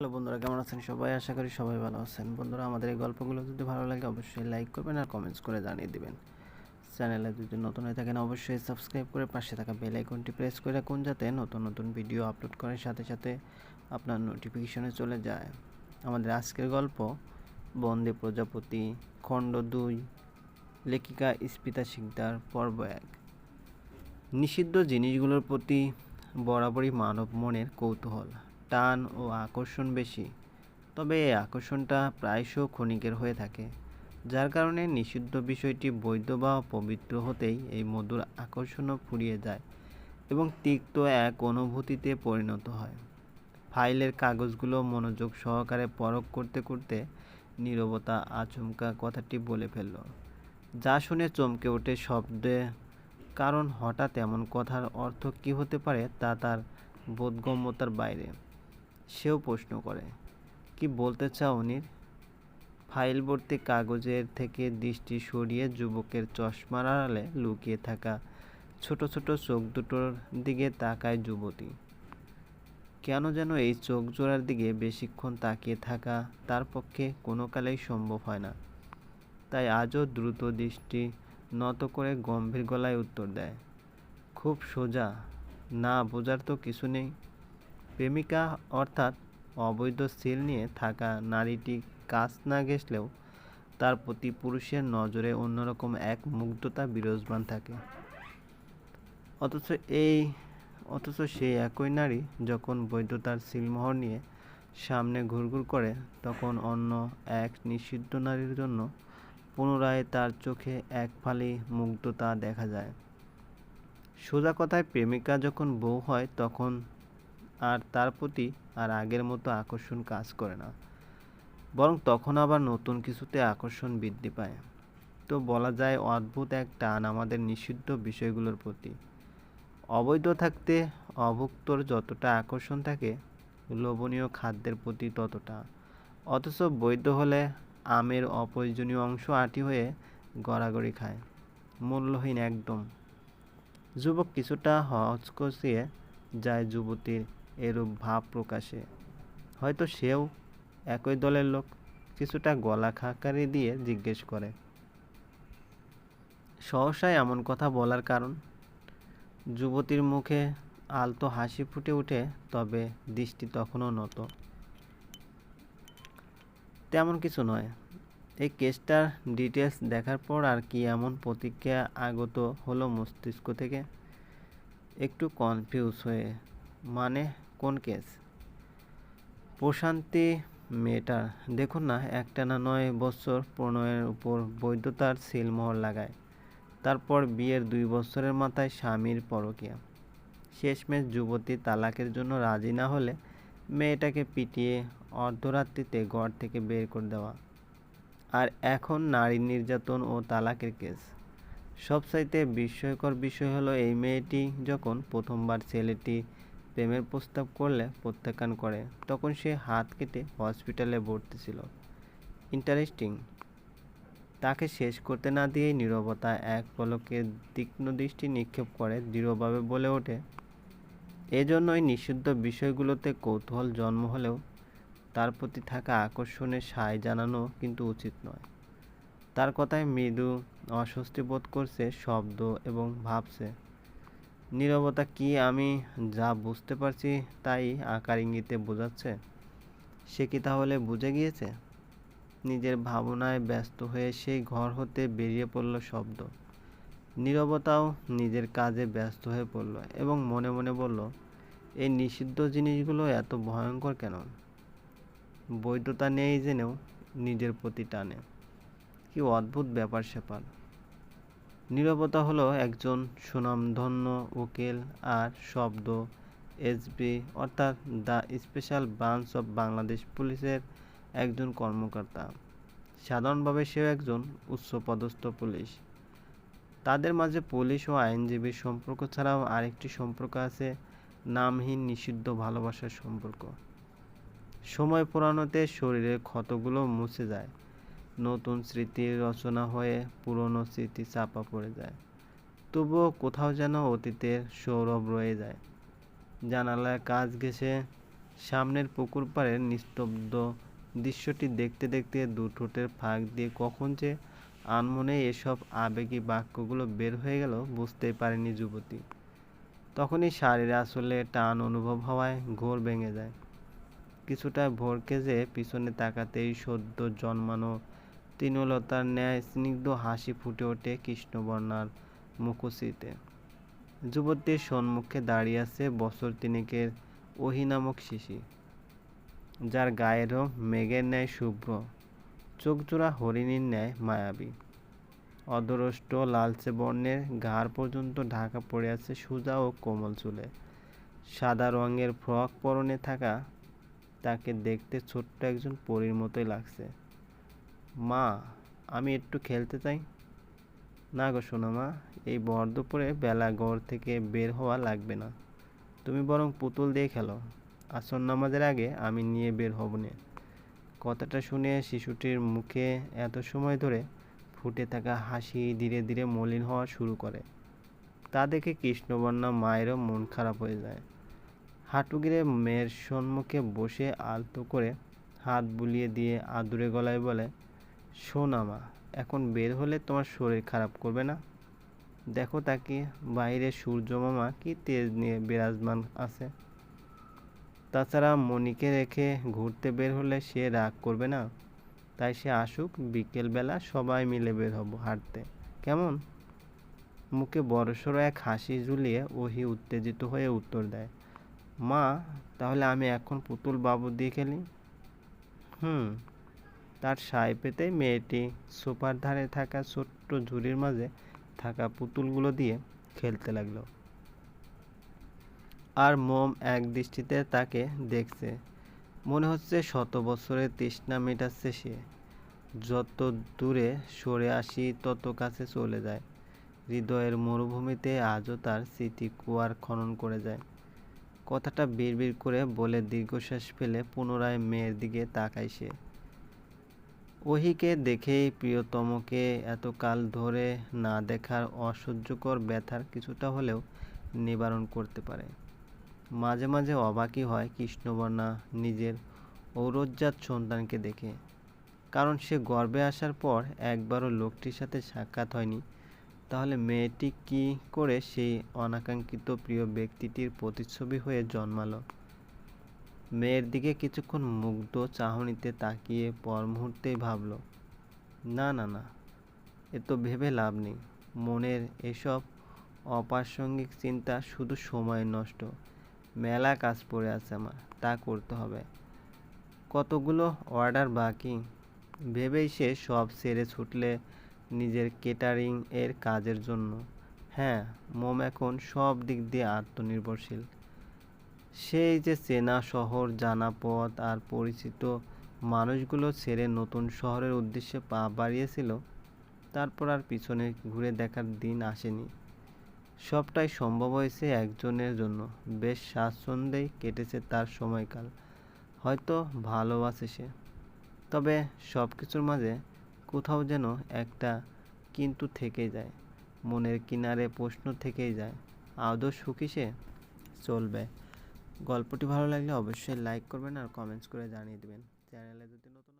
Hello বন্ধুরা, কেমন আছেন সবাই? আশা করি সবাই ভালো আছেন। বন্ধুরা, আমাদের এই গল্পগুলো যদি ভালো লাগে, অবশ্যই লাইক করবেন আর কমেন্টস করে জানিয়ে দিবেন। চ্যানেলে যদি নতুন হয়ে থাকেন, অবশ্যই সাবস্ক্রাইব করে পাশে থাকা বেল আইকনটি প্রেস করে রাখুন যাতে নতুন নতুন ভিডিও আপলোড করার সাথে সাথে আপনার নোটিফিকেশনে চলে যায়। আমাদের আজকের গল্প, বন্দে প্রজাপতি, খণ্ড দুই, লেখিকা স্পিতা শিকদার, পর্ব এক। নিষিদ্ধ জিনিসগুলোর প্রতি বরাবরই মানব মনের কৌতূহল। টান ও আকর্ষণ বেশি। তবে এই আকর্ষণটা প্রায়শ ক্ষণিকের হয়ে থাকে, যার কারণে নিষিদ্ধ বিষয়টি বৈধ বা পবিত্র হতেই এই মধুর আকর্ষণও ফুরিয়ে যায় এবং তিক্ত এক অনুভূতিতে পরিণত হয়। ফাইলের কাগজগুলো মনোযোগ সহকারে পরখ করতে করতে নীরবতা আচমকা কথাটি বলে ফেলল, যা শুনে চমকে ওঠে শব্দে, কারণ হঠাৎ এমন কথার অর্থ কী হতে পারে তা তার বোধগম্যতার বাইরে। সেও প্রশ্ন করে, কি বলতে চাও অনির ফাইল ভর্তি কাগজের থেকে দৃষ্টি সরিয়ে যুবকের চশমার আড়ালে লুকিয়ে থাকা ছোট ছোট চোখ দুটোর দিকে তাকায় যুবতী। কেন যেন এই চোখ জোড়ার দিকে বেশিক্ষণ তাকিয়ে থাকা তার পক্ষে কোনো কালেই সম্ভব হয় না। তাই আজও দ্রুত দৃষ্টি নত করে গম্ভীর গলায় উত্তর দেয়, খুব সোজা, না বোঝার তো কিছু নেই। প্রেমিকা অর্থাৎ অবৈধ সিল নিয়ে থাকা নারীটি কাছ না ঘেঁষলেও তার প্রতি পুরুষের নজরে অন্যরকম এক মুগ্ধতা বিরাজমান থাকে। অথচ এই, অথচ সেই একই নারী যখন বৈধতার সিলমোহর নিয়ে সামনে ঘুরঘুর করে, তখন অন্য এক নিষিদ্ধ নারীর জন্য পুনরায় তার চোখে এক ফালি মুগ্ধতা দেখা যায়। সোজা কথায় প্রেমিকা যখন বউ হয়, তখন আর তার প্রতি আর আগের মতো আকর্ষণ কাজ করে না। বরং তখন আবার নতুন কিছুতে আকর্ষণ বৃদ্ধি পায়। তো বলা যায় অদ্ভুত এক টান আমাদের নিষিদ্ধ বিষয়গুলোর প্রতি। অবৈধ থাকতে অভুক্তর যতটা আকর্ষণ থাকে, লোভনীয় খাদ্যের প্রতি ততটা। অথচ বৈধ হলে আমের অপ্রয়োজনীয় অংশ আটি হয়ে গড়াগড়ি খায়। মূল্যহীন একদম। যুবক কিছুটা হচকচিয়ে যায় যুবতীর এরূপ ভাব প্রকাশে। হয়তো সেও একই দলের লোক, কিছুটা গলা খাকারি দিয়ে জিজ্ঞেস করে। সহসায় এমন কথা বলার কারণ? যুবতীর মুখে আলতো হাসি ফুটে ওঠে, তবে দৃষ্টি তখনও নত। তেমন কিছু নয়। এই কেসটার ডিটেলস দেখার পর আর কি এমন প্রতিক্রিয়া আগত হলো মস্তিষ্ক থেকে? একটু কনফিউজ হয়ে। মানে কোন কেস? প্রশান্তি মেয়েটার দেখুন না একটা না নয় বছর প্রণয়ের উপর বৈধতার সিলমোহর লাগায়। তারপর বিয়ের দুই বছরের মাথায় স্বামীর পরকিয়া। শেষমেশ যুবতী তালাকের জন্য রাজি না হলে মেয়েটাকে পিটিয়ে অর্ধরাত্রিতে ঘর থেকে বের করে দেওয়া। আর এখন নারী নির্যাতন ও তালাকের কেস। সবচাইতে বিস্ময়কর বিষয় হলো এই মেয়েটি যখন প্রথমবার ছেলেটি প্রেমের প্রস্তাব করলে প্রত্যাখ্যান করে, তখন সে হাত কেটে হসপিটালে ভর্তি ছিল। ইন্টারেস্টিং তাকে শেষ করতে না দিয়েই নীরবতা এক পলকে তীক্ষ্ণ দৃষ্টি নিক্ষেপ করে, দৃঢ়ভাবে বলে ওঠে, এজন্যই নিষিদ্ধ বিষয়গুলোতে কৌতূহল জন্ম হলেও তার প্রতি থাকা আকর্ষণের সায় জানানো কিন্তু উচিত নয়। তার কথায় মৃদু অস্বস্তি বোধ করছে, শব্দ এবং ভাবছে। নীরবতা কি আমি যা বুঝতে পারছি তাই আকার ইঙ্গিতে বোঝাচ্ছে? সে কি তাহলে বুঝে গিয়েছে? নিজের ভাবনায় ব্যস্ত হয়ে সেই ঘর হতে বেরিয়ে পড়ল শব্দ। নীরবতাও নিজের কাজে ব্যস্ত হয়ে পড়ল এবং মনে মনে বলল, এই নিষিদ্ধ জিনিসগুলো এত ভয়ঙ্কর কেন? বৈধতা নেই জেনেও নিজের প্রতি টানে। কি অদ্ভুত ব্যাপার স্যাপার। নীরবতা হলো একজন সুনামধন্য উকিল আর শব্দ এসবি অর্থাৎ the special branch of Bangladesh পুলিশের একজন কর্মকর্তা। সাধারণভাবে সেও একজন উচ্চপদস্থ পুলিশ। তাদের মাঝে পুলিশ ও আইনজীবীর সম্পর্ক ছাড়াও আরেকটি সম্পর্ক আছে, নামহীন নিষিদ্ধ ভালোবাসার সম্পর্ক। সময় পুরানোতে শরীরের ক্ষতগুলো মুছে যায়। নতুন স্মৃতির রচনা হয়ে পুরনো স্মৃতি চাপা পড়ে যায়। তবুও কোথাও যেন অতীতের সৌরভ রয়ে যায়। জানালায় কাজ ঘেঁষে সামনের পুকুর পাড়ের নিস্তব্ধ দৃশ্যটি দেখতে দেখতে দু ঠোঁটের ফাঁক দিয়ে কখন যে আনমনে এসব আবেগী বাক্যগুলো বের হয়ে গেল বুঝতেই পারেনি যুবতী। তখনই শাড়ির আসলে টান অনুভব হওয়ায় ঘোর ভেঙে যায়। কিছুটা ভোরকে যে পিছনে তাকাতেই সদ্য জন্মানো তৃণলতার ন্যায় স্নিগ্ধ হাসি ফুটে ওঠে কৃষ্ণবর্ণার মুখশ্রীতে। যুবতীর সম্মুখে দাঁড়িয়ে আছে বছর তিনেকের ওহি নামক শিশি, যার গায়ের রং মেঘের ন্যায় শুভ্র, চোখজোড়া হরিণীর ন্যায় মায়াবী। অদরষ্ট লালচে বর্ণের ঘাড় পর্যন্ত ঢাকা পড়ে আছে সোজা ও কোমল চুলে। সাদা রঙের ফ্রক পরনে থাকা তাকে দেখতে ছোট্ট একজন পরীর মতোই লাগছে। মা, আমি একটু খেলতে চাই। না গো শোনো মা এই বর দুপুরে বেলা ঘর থেকে বের হওয়া লাগবে না। তুমি বরং পুতুল দিয়ে খেলো। আসর নামাজের আগে আমি নিয়ে বের হব না। কথাটা শুনে শিশুটির মুখে এত সময় ধরে ফুটে থাকা হাসি ধীরে ধীরে মলিন হওয়া শুরু করে। তা দেখে কৃষ্ণবর্ণা মায়েরও মন খারাপ হয়ে যায়। হাঁটু গিরে মেয়ের সম্মুখে বসে আলতো করে হাত বুলিয়ে দিয়ে আদুরে গলায় বলে শোনা মা এখন বের হলে তোমার শরীর খারাপ করবে না। দেখো তাকে, বাইরে সূর্য মামা কি তেজ নিয়ে বিরাজমান আছে। তাছাড়া মনিকে রেখে ঘুরতে বের হলে সে রাগ করবে না। তাই সে আসুক, বিকেলবেলা সবাই মিলে বের হব হাঁটতে। কেমন? মুখে বড়সড় এক হাসি ঝুলিয়ে ওহি উত্তেজিত হয়ে উত্তর দেয়, মা, তাহলে আমি এখন পুতুল বাবু দিয়ে খেলি? হুম তার সায় পেতে মেয়েটি সোফার ধারে থাকা ছোট্ট ঝুড়ির মাঝে থাকা পুতুলগুলো দিয়ে খেলতে লাগল। আর মোম এক দৃষ্টিতে তাকে দেখছে। মনে হচ্ছে শত বছরের তৃষ্ণা মেটাচ্ছে সে। যত দূরে সরে আসি, তত কাছে চলে যায়। হৃদয়ের মরুভূমিতে আজও তার স্মৃতি কুয়ার খনন করে যায়। কথাটা বিড়বিড় করে বলে দীর্ঘশ্বাস ফেলে পুনরায় মেয়ের দিকে তাকায় সে। ওহিকে দেখেই প্রিয়তমকে এতকাল ধরে না দেখার অসহ্যকর ব্যথার কিছুটা হলেও নিবারণ করতে পারে। মাঝে মাঝে অবাকই হয় কৃষ্ণবর্ণা নিজের ঔরজ্জাত সন্তানকে দেখে। কারণ সে গর্বে আসার পর একবারও লোকটির সাথে সাক্ষাৎ হয়নি। তাহলে মেয়েটি কি করে সেই অনাকাঙ্ক্ষিত প্রিয় ব্যক্তিটির প্রতিচ্ছবি হয়ে জন্মালো? মেয়ের দিকে কিছুক্ষণ মুগ্ধ চাহনিতে তাকিয়ে পর মুহূর্তেই ভাবল, না না না, এ তো ভেবে লাভ নেই। মনের এসব অপ্রাসঙ্গিক চিন্তা শুধু সময় নষ্ট। মেলা কাজ পড়ে আছে আমার, তা করতে হবে। কতগুলো অর্ডার বাকি ভেবেই সে সব সেরে ছুটলে নিজের কেটারিং এর কাজের জন্য। হ্যাঁ মোম এখন সব দিক দিয়ে আত্মনির্ভরশীল। সেই যে চেনা শহর, জানা পথ আর পরিচিত মানুষগুলো ছেড়ে নতুন শহরের উদ্দেশ্যে পা বাড়িয়েছিল, তারপর আর পিছনে ঘুরে দেখার দিন আসেনি। সবটাই সম্ভব হয়েছে একজনের জন্য। বেশ স্বাচ্ছন্দ্যেই কেটেছে তার সময়কাল। হয়তো ভালোবাসে সে। তবে সব কিছুর মাঝে কোথাও যেন একটা কিন্তু থেকেই যায়। মনের কিনারে প্রশ্ন থেকেই যায়, আদৌ সুখী সে? চলবে। গল্পটি ভালো লাগলে অবশ্যই লাইক করবেন আর কমেন্টস করে জানিয়ে দেবেন। চ্যানেলে যদি নতুন